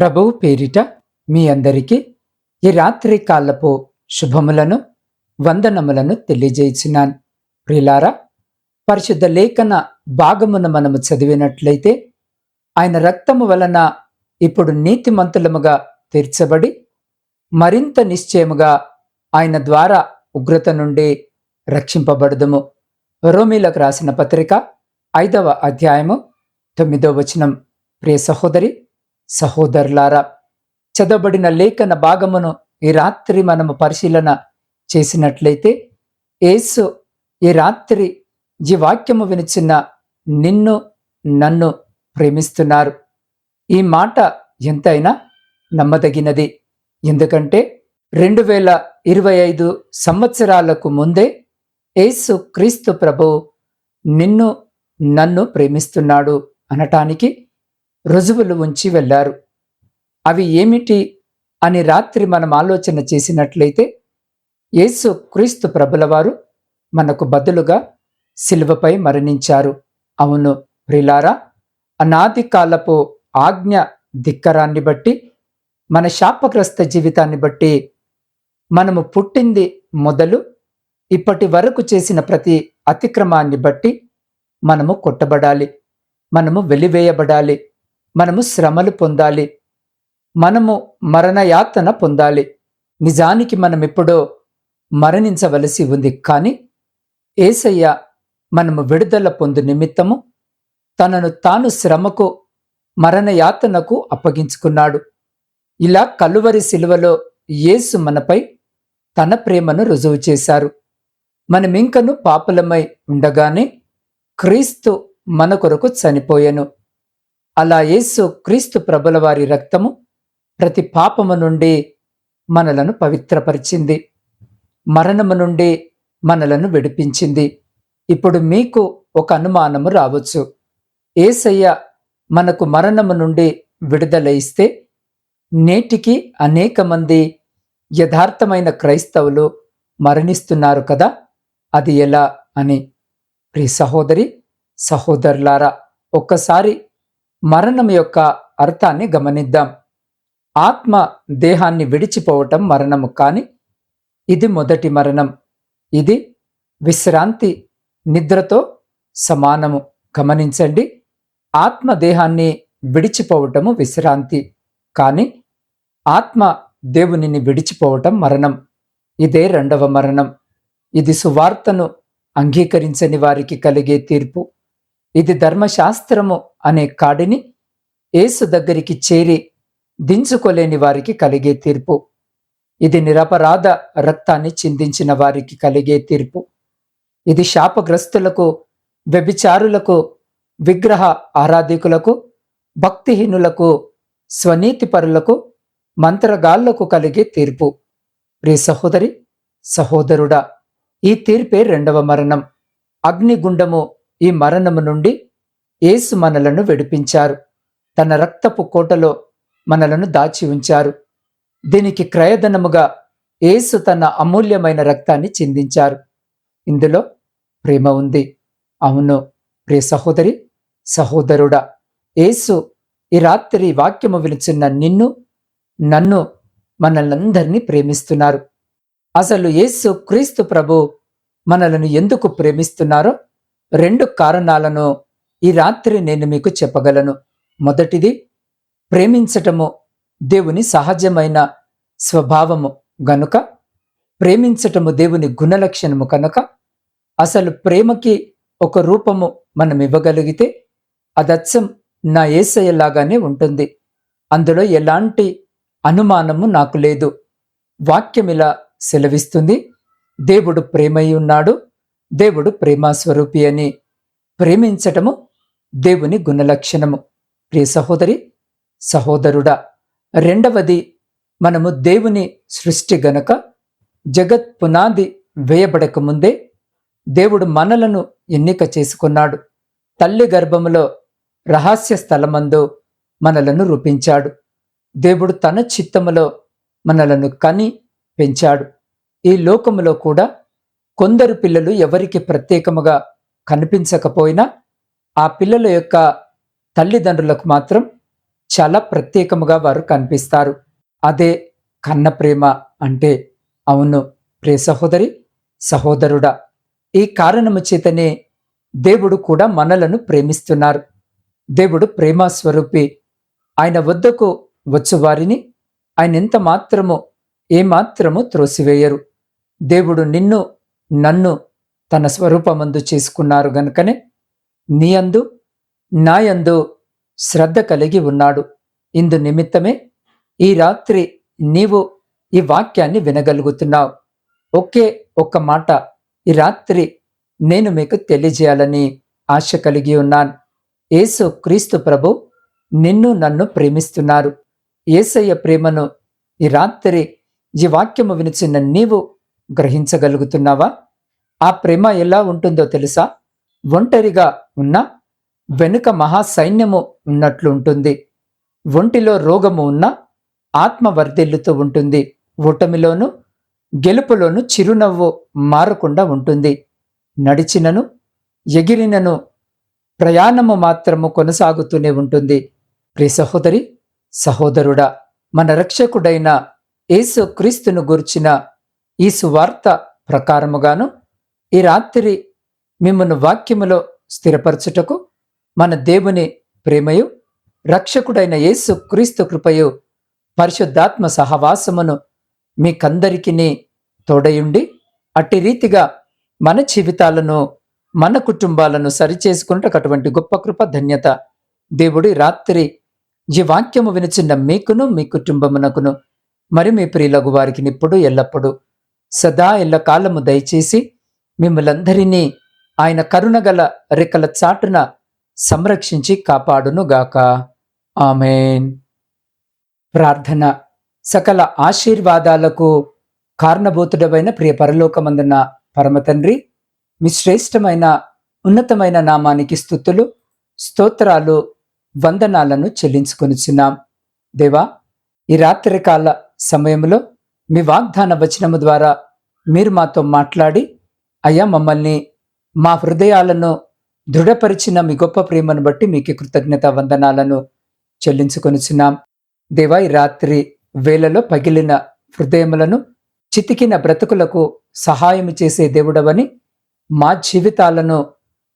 ప్రభువు పేరిట మీ అందరికీ ఈ రాత్రి కాలపు శుభములను వందనములను తెలియజేసినాను ప్రిలారా పరిశుద్ధ లేఖన భాగమున మనము చదివినట్లయితే ఆయన రక్తము వలన ఇప్పుడు నీతిమంతులముగా తీర్చబడి మరింత నిశ్చయముగా ఆయన ద్వారా ఉగ్రత నుండి రక్షింపబడదుము. రోమిలకు రాసిన పత్రిక ఐదవ అధ్యాయము తొమ్మిదవ వచనం. ప్రియ సహోదరి సహోదరులారా చదవబడిన లేఖన భాగమును ఈ రాత్రి మనము పరిశీలన చేసినట్లయితే యేసు ఈ రాత్రి ఈ వాక్యము వినిచిన నిన్ను నన్ను ప్రేమిస్తున్నారు. ఈ మాట ఎంతైనా నమ్మదగినది. ఎందుకంటే రెండు వేల ఇరవై ఐదు సంవత్సరాలకు ముందే యేసు క్రీస్తు ప్రభు నిన్ను నన్ను ప్రేమిస్తున్నాడు అనటానికి రుజువులు ఉంచి వెళ్ళారు. అవి ఏమిటి అని రాత్రి మనం ఆలోచన చేసినట్లయితే యేసు క్రీస్తు ప్రభులవారు మనకు బదులుగా శిలువపై మరణించారు. అవును ప్రిలారా అనాది కాలపు ఆజ్ఞ ధిక్కరాన్ని బట్టి మన శాపగ్రస్త జీవితాన్ని బట్టి మనము పుట్టింది మొదలు ఇప్పటి వరకు చేసిన ప్రతి అతిక్రమాన్ని బట్టి మనము కొట్టబడాలి. మనము వెలివేయబడాలి. మనము శ్రమలు పొందాలి. మనము మరణయాతన పొందాలి. నిజానికి మనం ఎప్పుడో మరణించవలసి ఉంది. కానీ ఏసయ్య మనము విడుదల పొందు నిమిత్తము తనను తాను శ్రమకు మరణయాతనకు అప్పగించుకున్నాడు. ఇలా కలువరి శిలువలో యేసు మనపై తన ప్రేమను రుజువు చేశారు. మనమింకను పాపులమై ఉండగానే క్రీస్తు మన కొరకు చనిపోయెను. అలా యేసు క్రీస్తు ప్రభుల వారి రక్తము ప్రతి పాపము నుండి మనలను పవిత్రపరిచింది. మరణము నుండి మనలను విడిపించింది. ఇప్పుడు మీకు ఒక అనుమానము రావచ్చు. ఏసయ్య మనకు మరణము నుండి విడుదల ఇస్తే నేటికి అనేక మంది యథార్థమైన క్రైస్తవులు మరణిస్తున్నారు కదా అది ఎలా అని? ప్రి సహోదరి సహోదరులారా ఒక్కసారి మరణం యొక్క అర్థాన్ని గమనిద్దాం. ఆత్మ దేహాన్ని విడిచిపోవటం మరణము కానీ ఇది మొదటి మరణం. ఇది విశ్రాంతి నిద్రతో సమానము. గమనించండి ఆత్మ దేహాన్ని విడిచిపోవటము విశ్రాంతి. కానీ ఆత్మ దేవునిని విడిచిపోవటం మరణం. ఇదే రెండవ మరణం. ఇది సువార్తను అంగీకరించని వారికి కలిగే తీర్పు. ఇది ధర్మశాస్త్రము అనే కాడిని యేసు దగ్గరికి చేరి దించుకోలేని వారికి కలిగే తీర్పు. ఇది నిరపరాధ రక్తాన్ని చిందించిన వారికి కలిగే తీర్పు. ఇది శాపగ్రస్తులకు వ్యభిచారులకు విగ్రహ ఆరాధికులకు భక్తిహీనులకు స్వనీతిపరులకు మంత్రగాళ్ళకు కలిగే తీర్పు. ప్రియ సహోదరి సహోదరుడా ఈ తీర్పే రెండవ మరణం. అగ్నిగుండము ఈ మరణము నుండి యేసు మనలను విడిపించారు. తన రక్తపు కోటలో మనలను దాచి ఉంచారు. దీనికి క్రయధనముగా యేసు తన అమూల్యమైన రక్తాన్ని చిందించారు. ఇందులో ప్రేమ ఉంది. అవును ప్రియ సహోదరి సహోదరుడా యేసు ఈ రాత్రి వాక్యము విలుచున్న నిన్ను నన్ను మనల్నందరినీ ప్రేమిస్తున్నారు. అసలు యేసు క్రీస్తు ప్రభు మనలను ఎందుకు ప్రేమిస్తున్నారో రెండు కారణాలను ఈ రాత్రి నేను మీకు చెప్పగలను. మొదటిది ప్రేమించటము దేవుని సహజమైన స్వభావము గనుక ప్రేమించటము దేవుని గుణలక్షణము కనుక అసలు ప్రేమకి ఒక రూపము మనం ఇవ్వగలిగితే అదచ్చం నా ఏసయ్యలాగానే ఉంటుంది. అందులో ఎలాంటి అనుమానము నాకు లేదు. వాక్యం ఇలా సెలవిస్తుంది దేవుడు ప్రేమై ఉన్నాడు దేవుడు ప్రేమాస్వరూపి అని ప్రేమించటము దేవుని గుణలక్షణము. ప్రియ సహోదరి సహోదరుడా రెండవది మనము దేవుని సృష్టి గనక జగత్ పునాది వేయబడకముందే దేవుడు మనలను ఎన్నిక చేసుకున్నాడు. తల్లి గర్భములో రహస్య స్థలమందు మనలను రూపించాడు. దేవుడు తన చిత్తములో మనలను కని పెంచాడు. ఈ లోకములో కూడా కొందరు పిల్లలు ఎవరికి ప్రత్యేకముగా కనిపించకపోయినా ఆ పిల్లల యొక్క తల్లిదండ్రులకు మాత్రం చాలా ప్రత్యేకముగా వారు కనిపిస్తారు. అదే కన్న ప్రేమ అంటే అవును ప్రే సహోదరి సహోదరుడా. ఈ కారణము చేతనే దేవుడు కూడా మనలను ప్రేమిస్తున్నారు. దేవుడు ప్రేమస్వరూపి ఆయన వద్దకు వచ్చువారిని ఆయన ఎంత మాత్రము ఏమాత్రము త్రోసివేయరు. దేవుడు నిన్ను నన్ను తన స్వరూపమందు చేసుకున్నారు గనుకనే నీయందు నాయందు శ్రద్ధ కలిగి ఉన్నాడు. ఇందు నిమిత్తమే ఈ రాత్రి నీవు ఈ వాక్యాన్ని వినగలుగుతున్నావు. ఒకే ఒక్క మాట ఈ రాత్రి నేను మీకు తెలియజేయాలని ఆశ కలిగి ఉన్నాను. యేసు క్రీస్తు ప్రభు నిన్ను నన్ను ప్రేమిస్తున్నారు. ఏసయ్య ప్రేమను ఈ రాత్రి ఈ వాక్యము వినిచిన నీవు గ్రహించగలుగుతున్నావా? ఆ ప్రేమ ఎలా ఉంటుందో తెలుసా? ఒంటరిగా ఉన్న వెనుక మహాసైన్యము ఉన్నట్లు ఉంటుంది. ఒంటిలో రోగము ఉన్న ఆత్మ వర్ధిల్లుతూ ఉంటుంది. ఓటమిలోను గెలుపులోను చిరునవ్వు మారకుండా ఉంటుంది. నడిచినను ఎగిరినను ప్రయాణము మాత్రము కొనసాగుతూనే ఉంటుంది. ప్రియ సహోదరి సహోదరుడా మన రక్షకుడైన యేసు క్రీస్తును గూర్చిన ఈ సువార్త ప్రకారముగాను ఈ రాత్రి మిమ్మల్ని వాక్యములో స్థిరపరచుటకు మన దేవుని ప్రేమయు రక్షకుడైన యేసు క్రీస్తు కృపయు పరిశుద్ధాత్మ సహవాసమును మీకందరికీ తోడయుండి అట్టి రీతిగా మన జీవితాలను మన కుటుంబాలను సరిచేసుకున్నట్టు అటువంటి గొప్ప కృప ధన్యత దేవుడి రాత్రి ఈ వాక్యము వినిచిన్న మీకును మీ కుటుంబమునకును మరి మీ ప్రియులగు వారికి ఇప్పుడు ఎల్లప్పుడూ సదా ఎల్లకాలము దయచేసి మిమ్మలందరినీ ఆయన కరుణగల రెక్కల చాటున సంరక్షించి కాపాడునుగాక. ఆమెన్. ప్రార్థన. సకల ఆశీర్వాదాలకు కారణభూతుడమైన ప్రియపరలోకమందున పరమతండ్రి మీ శ్రేష్టమైన ఉన్నతమైన నామానికి స్థుతులు స్తోత్రాలు వందనాలను చెల్లించుకొనిచున్నాం. దేవా ఈ రాత్రికాల సమయంలో మీ వాగ్దాన వచనము ద్వారా మీరు మాతో మాట్లాడి అయ్యా మమ్మల్ని మా హృదయాలను దృఢపరిచిన మీ గొప్ప ప్రేమను బట్టి మీకు కృతజ్ఞత వందనాలను చెల్లించుకొనిచున్నాం. దేవా ఈ రాత్రి వేళలో పగిలిన హృదయములను చితికిన బ్రతుకులకు సహాయం చేసే దేవుడవని మా జీవితాలను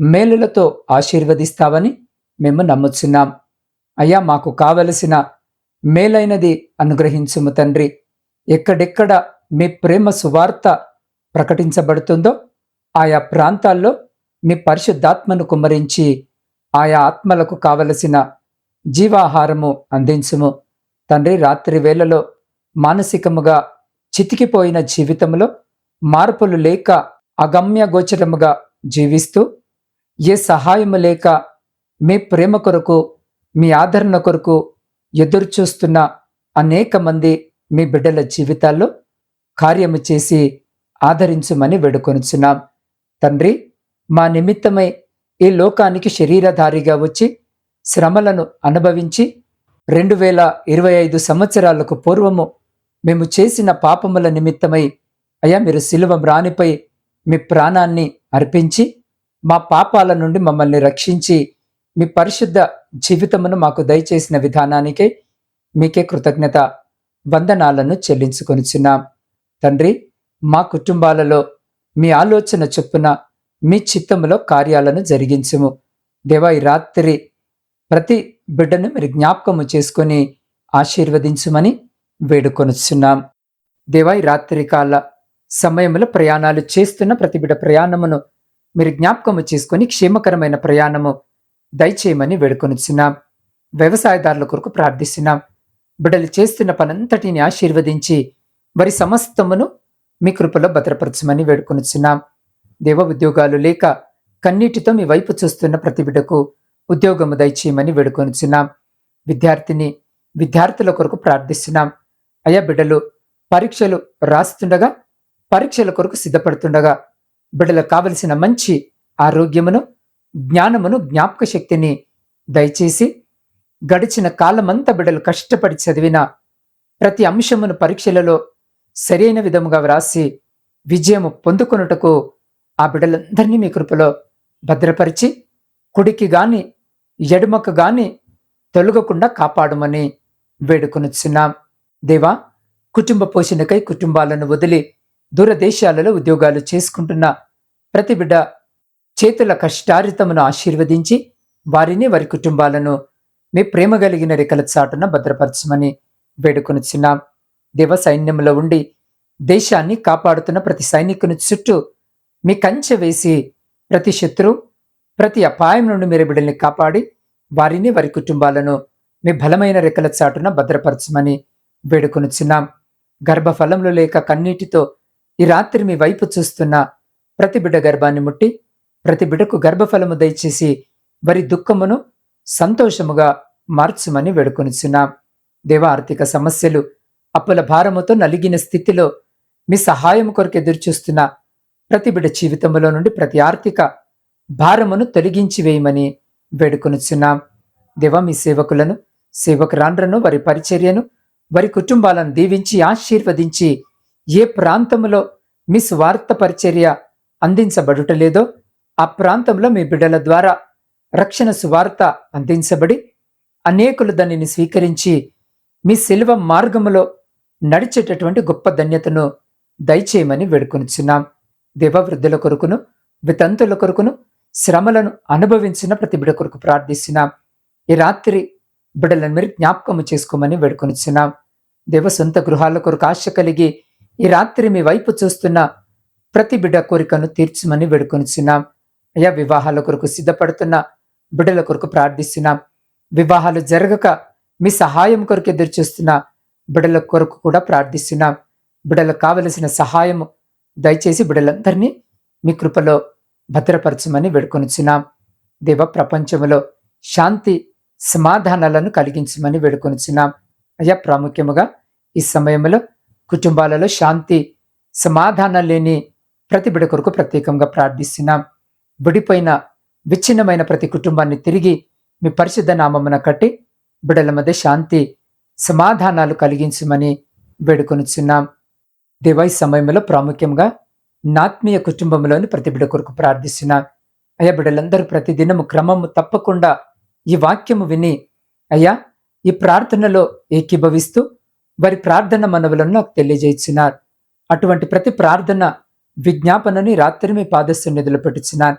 మేలులతో ఆశీర్వదిస్తావని మేము నమ్ముచున్నాం. అయ్యా మాకు కావలసిన మేలైనది అనుగ్రహించుము తండ్రి. ఎక్కడెక్కడ మీ ప్రేమ సువార్త ప్రకటించబడుతుందో ఆయా ప్రాంతాల్లో మీ పరిశుద్ధాత్మను కుమ్మరించి ఆయా ఆత్మలకు కావలసిన జీవాహారము అందించుము. తండ్రి రాత్రి వేళలో మానసికముగా చితికిపోయిన జీవితంలో మార్పులు లేక అగమ్య గోచరముగా జీవిస్తూ ఏ సహాయము లేక మీ ప్రేమ కొరకు మీ ఆదరణ కొరకు ఎదురుచూస్తున్న అనేక మంది మీ బిడ్డల జీవితాల్లో కార్యము చేసి ఆదరించమని వేడుకొనుచున్నాం. తండ్రి మా నిమిత్తమై ఈ లోకానికి శరీరధారిగా వచ్చి శ్రమలను అనుభవించి రెండు వేల ఇరవై ఐదు సంవత్సరాలకు పూర్వము మేము చేసిన పాపముల నిమిత్తమై అయ్యా మీరు శిలువ రాణిపై మీ ప్రాణాన్ని అర్పించి మా పాపాల నుండి మమ్మల్ని రక్షించి మీ పరిశుద్ధ జీవితమును మాకు దయచేసిన విధానానికే మీకే కృతజ్ఞత వందనాలను చెల్లించుకొనిచున్నాం. తండ్రి మా కుటుంబాలలో మీ ఆలోచన చొప్పున మీ చిత్తములో కార్యాలను జరిగించుము. దేవా ఈ రాత్రి ప్రతి బిడ్డను మీరు జ్ఞాపకము చేసుకొని ఆశీర్వదించుమని వేడుకొనుచున్నాం. దేవా ఈ రాత్రి కాల సమయంలో ప్రయాణాలు చేస్తున్న ప్రతి బిడ్డ ప్రయాణమును మీరు జ్ఞాపకము చేసుకొని క్షేమకరమైన ప్రయాణము దయచేయమని వేడుకొనిచున్నాం. వ్యవసాయదారుల కొరకు ప్రార్థిస్తున్నాం. బిడ్డలు చేస్తున్న పనంతటిని ఆశీర్వదించి వారి సమస్తమును మీ కృపలో భద్రపరచమని వేడుకొనిచున్నాం. దేవ ఉద్యోగాలు లేక కన్నీటితో మీ వైపు చూస్తున్న ప్రతి బిడ్డకు ఉద్యోగము దయచేయమని వేడుకొనిచున్నాం. విద్యార్థిని విద్యార్థుల కొరకు ప్రార్థిస్తున్నాం. అయ్యా బిడ్డలు పరీక్షలు రాస్తుండగా పరీక్షల కొరకు సిద్ధపడుతుండగా బిడ్డలకు కావలసిన మంచి ఆరోగ్యమును జ్ఞానమును జ్ఞాపక శక్తిని దయచేసి గడిచిన కాలమంతా బిడలు కష్టపడి చదివిన ప్రతి అంశమును పరీక్షలలో సరైన విధముగా వ్రాసి విజయము పొందుకొనుటకు ఆ బిడ్డలందరినీ మీ కృపలో భద్రపరిచి కుడికి గాని ఎడుమకు గాని తొలగకుండా కాపాడమని వేడుకొనుచున్నాం. దేవా కుటుంబ పోషణకై కుటుంబాలను వదిలి దూరదేశాలలో ఉద్యోగాలు చేసుకుంటున్న ప్రతి బిడ్డ చేతుల కష్టారితమును ఆశీర్వదించి వారిని వారి కుటుంబాలను మీ ప్రేమ కలిగిన రెక్కల చాటున భద్రపరచమని వేడుకొనుచున్నాం దేవ సైన్యంలో ఉండి దేశాన్ని కాపాడుతున్న ప్రతి సైనికుని చుట్టూ మీ కంచె వేసి ప్రతి శత్రు ప్రతి అపాయం నుండి మీరు బిడ్డల్ని కాపాడి వారిని వారి కుటుంబాలను మీ బలమైన రెక్కల చాటున భద్రపరచమని వేడుకొనుచున్నాం గర్భఫలంలో లేక కన్నీటితో ఈ రాత్రి మీ వైపు చూస్తున్న ప్రతి బిడ్డ గర్భాన్ని ముట్టి ప్రతి బిడ్డకు గర్భఫలము దయచేసి వారి దుఃఖమును సంతోషముగా మార్చుమని వేడుకొనిచున్నాం. దేవ ఆర్థిక సమస్యలు అప్పుల భారముతో నలిగిన స్థితిలో మీ సహాయం కొరకు ఎదురుచూస్తున్న ప్రతి బిడ జీవితంలో నుండి ప్రతి ఆర్థిక భారమును తొలగించి వేయమని వేడుకొనుచున్నాం. దేవ మీ సేవకులను సేవకురాండ్రను వారి పరిచర్యను వారి కుటుంబాలను దీవించి ఆశీర్వదించి ఏ ప్రాంతంలో మీ స్వార్థ పరిచర్య అందించబడుటలేదో ఆ ప్రాంతంలో మీ బిడ్డల ద్వారా రక్షణ సువార్త అందించబడి అనేకులు దానిని స్వీకరించి మీ శిల్వ మార్గములో నడిచేటటువంటి గొప్ప ధన్యతను దయచేయమని వేడుకొనిచున్నాం. దేవవృద్ధుల కొరకును వితంతుల కొరకును శ్రమలను అనుభవించిన ప్రతి బిడ కొరకు ప్రార్థిస్తున్నాం. ఈ రాత్రి బిడ్డలను మీరు జ్ఞాపకము చేసుకోమని వేడుకొనిచున్నాం. దేవ సొంత గృహాల కొరకు ఆశ కలిగి ఈ రాత్రి మీ వైపు చూస్తున్న ప్రతి బిడ్డ కోరికను తీర్చమని వేడుకొనిచున్నాం. అయా వివాహాల కొరకు సిద్ధపడుతున్న బిడ్డల కొరకు ప్రార్థిస్తున్నాం. వివాహాలు జరగక మీ సహాయం కొరకు ఎదురు చూస్తున్న. బిడ్డల కొరకు కూడా ప్రార్థిస్తున్నాం. బిడ్డలకు కావలసిన సహాయము దయచేసి బిడ్డలందరినీ మీ కృపలో భద్రపరచమని వేడుకొనుచున్నాం. దేవ ప్రపంచంలో శాంతి సమాధానాలను కలిగించమని వేడుకొనుచున్నాం. అయ్యా ప్రాముఖ్యముగా ఈ సమయంలో కుటుంబాలలో శాంతి సమాధానం లేని ప్రతి బిడ కొరకు ప్రత్యేకంగా ప్రార్థిస్తున్నాం. విడిపోయిన విచ్ఛిన్నమైన ప్రతి కుటుంబాన్ని తిరిగి మీ పరిశుద్ధ నామమున కట్టి బిడల మధ్య శాంతి సమాధానాలు కలిగించమని వేడుకొనిచున్నాం. దేవాయి సమయంలో ప్రాముఖ్యంగా నాత్మీయ కుటుంబంలోని ప్రతి బిడ కొరకు ప్రార్థిస్తున్నాం. అయ్యా బిడ్డలందరూ ప్రతిదినము క్రమము తప్పకుండా ఈ వాక్యము విని అయ్యా ఈ ప్రార్థనలో ఏకీభవిస్తూ వారి ప్రార్థన మనవులను నాకు తెలియజేస్తున్నారు అటువంటి ప్రతి ప్రార్థన విజ్ఞాపనని రాత్రి మీ పాదస్సు నిధులు పెట్టుచున్నాను.